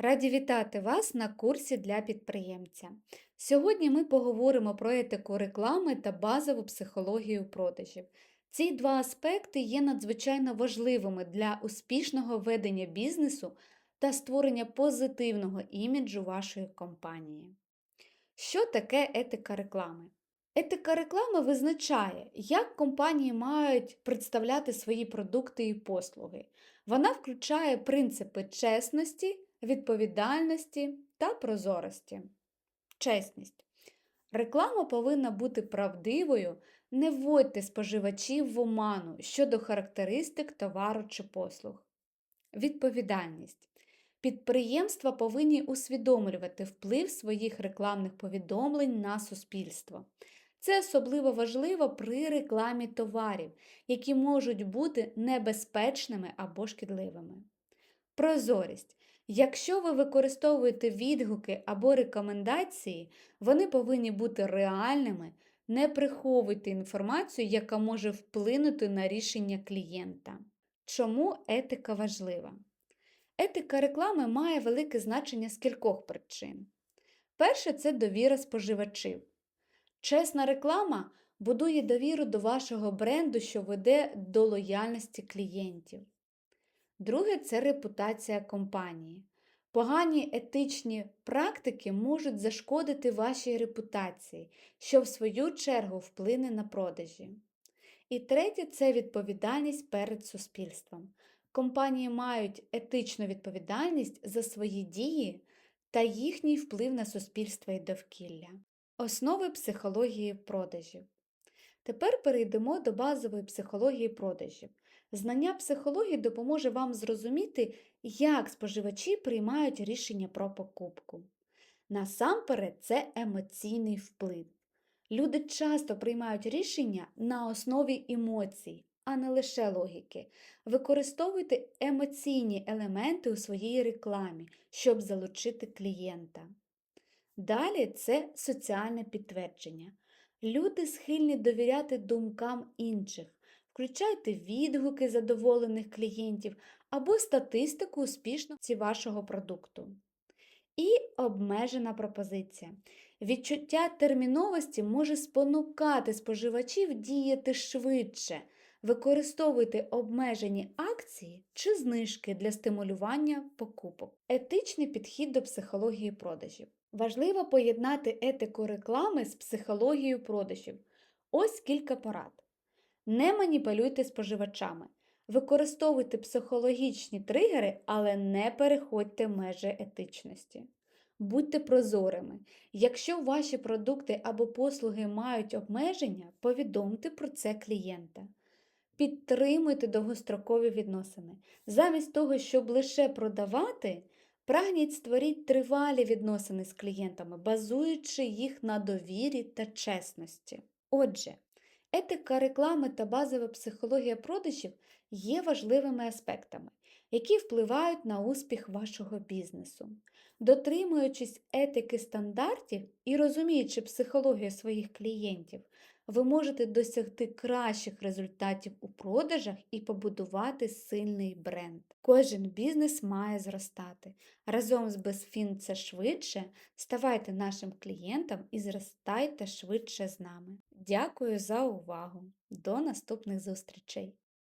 Раді вітати вас на курсі для підприємця. Сьогодні ми поговоримо про етику реклами та базову психологію продажів. Ці два аспекти є надзвичайно важливими для успішного ведення бізнесу та створення позитивного іміджу вашої компанії. Що таке етика реклами? Етика реклами визначає, як компанії мають представляти свої продукти і послуги. Вона включає принципи чесності, відповідальності та прозорості. Чесність. Реклама повинна бути правдивою, не вводьте споживачів в оману щодо характеристик товару чи послуг. Відповідальність. Підприємства повинні усвідомлювати вплив своїх рекламних повідомлень на суспільство. Це особливо важливо при рекламі товарів, які можуть бути небезпечними або шкідливими. Прозорість. Якщо ви використовуєте відгуки або рекомендації, вони повинні бути реальними, не приховуйте інформацію, яка може вплинути на рішення клієнта. Чому етика важлива? Етика реклами має велике значення з кількох причин. Перше це довіра споживачів. Чесна реклама будує довіру до вашого бренду, що веде до лояльності клієнтів. Друге це репутація компанії. Погані етичні практики можуть зашкодити вашій репутації, що в свою чергу вплине на продажі. І третє це відповідальність перед суспільством. Компанії мають етичну відповідальність за свої дії та їхній вплив на суспільство і довкілля. Основи психології продажів. Тепер перейдемо до базової психології продажів. Знання психології допоможе вам зрозуміти, як споживачі приймають рішення про покупку. Насамперед, це емоційний вплив. Люди часто приймають рішення на основі емоцій, а не лише логіки. Використовуйте емоційні елементи у своїй рекламі, щоб залучити клієнта. Далі це соціальне підтвердження. Люди схильні довіряти думкам інших. Включайте відгуки задоволених клієнтів або статистику успішності вашого продукту. І обмежена пропозиція. Відчуття терміновості може спонукати споживачів діяти швидше. Використовуйте обмежені акції чи знижки для стимулювання покупок. Етичний підхід до психології продажів. Важливо поєднати етику реклами з психологією продажів. Ось кілька порад. Не маніпулюйте споживачами. Використовуйте психологічні тригери, але не переходьте межі етичності. Будьте прозорими. Якщо ваші продукти або послуги мають обмеження, повідомте про це клієнта. Підтримуйте довгострокові відносини. Замість того, щоб лише продавати, прагніть створіть тривалі відносини з клієнтами, базуючи їх на довірі та чесності. Отже, етика реклами та базова психологія продажів є важливими аспектами, які впливають на успіх вашого бізнесу. Дотримуючись етики стандартів і розуміючи психологію своїх клієнтів, ви можете досягти кращих результатів у продажах і побудувати сильний бренд. Кожен бізнес має зростати. Разом з Безфін це швидше. Ставайте нашим клієнтом і зростайте швидше з нами. Дякую за увагу! До наступних зустрічей!